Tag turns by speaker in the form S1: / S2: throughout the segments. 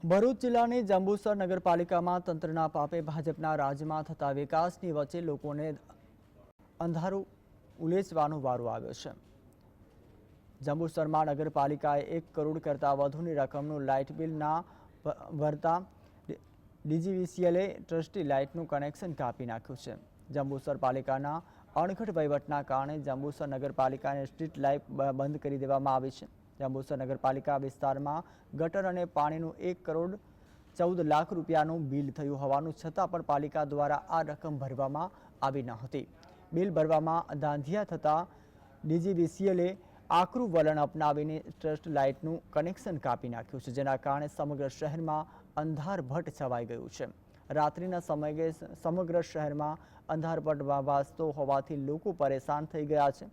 S1: ભરૂચ જિલ્લાની જંબુસર નગરપાલિકામાં તંત્રના પાપે ભાજપના રાજ્યમાં થતા વિકાસની વચ્ચે લોકોને અંધારું ઉલેચવાનો વારો આવ્યો છે. જંબુસરમાં નગરપાલિકાએ એક કરોડ કરતાં વધુની રકમનું લાઇટ બિલ ના ભરતા ડીજીવીસીએલે ટ્રસ્ટી લાઇટનું કનેક્શન કાપી નાખ્યું છે. જંબુસર પાલિકાના અણઘડ વહીવટના કારણે જંબુસર નગરપાલિકાને સ્ટ્રીટ લાઇટ બંધ કરી દેવામાં આવી છે. જંબુસર નગરપાલિકા વિસ્તારમાં ગટર અને પાણીનું એક કરોડ ચૌદ લાખ રૂપિયાનું બિલ થયું હોવાનું છતાં પણ પાલિકા દ્વારા આ રકમ ભરવામાં આવી ન હતી. બિલ ભરવામાં ધાંધિયા થતાં ડીજીવીસીએલે આકરું વલણ અપનાવીને ટ્રસ્ટ લાઇટનું કનેક્શન કાપી નાખ્યું છે, જેના કારણે સમગ્ર શહેરમાં અંધારભટ છવાઈ ગયું છે. રાત્રિના સમયે સમગ્ર શહેરમાં અંધારભટ્ટ વાસતો હોવાથી લોકો પરેશાન થઈ ગયા છે.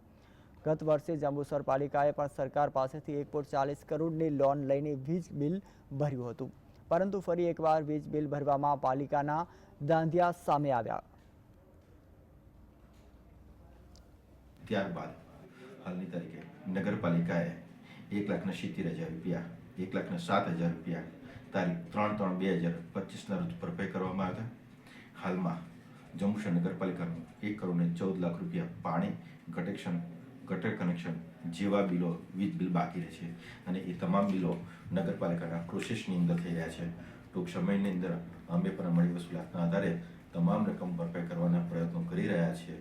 S1: ગત વર્ષે જંબુસર પાલિકાએ પણ સરકાર પાસેથી એક પોઈન્ટ ચાલીસ કરોડની લોન લઈને વીજ બિલ ભર્યું હતું. પરંતુ ફરી એકવાર વીજ બિલ ભરવામાં પાલિકાના દાંધિયા સામે આવ્યા.
S2: ત્યારબાદ હાલની તારીખે નગરપાલિકાએ એક લાખના સિત્તેર હજાર રૂપિયા, એક લાખના સાત હજાર રૂપિયા તારીખ ત્રણ ત્રણ બે હજાર પચીસના રોજ ભરપાઈ કરવામાં આવ્યા હાલમાં જંબુસર નગરપાલિકાનું એક કરોડ ને ચૌદ લાખ રૂપિયા પાણી કનેક્શન ગટર કનેક્શન જેવા બિલો વીજ બિલ બાકી રહે છે અને એ તમામ બિલો નગરપાલિકાના પ્રોસેસની અંદર થઈ રહ્યા છે. ટૂંક સમયની અંદર અમે પણ અમારી વસૂલાતના આધારે તમામ રકમ ભરપાઈ કરવાના પ્રયત્નો કરી રહ્યા છીએ.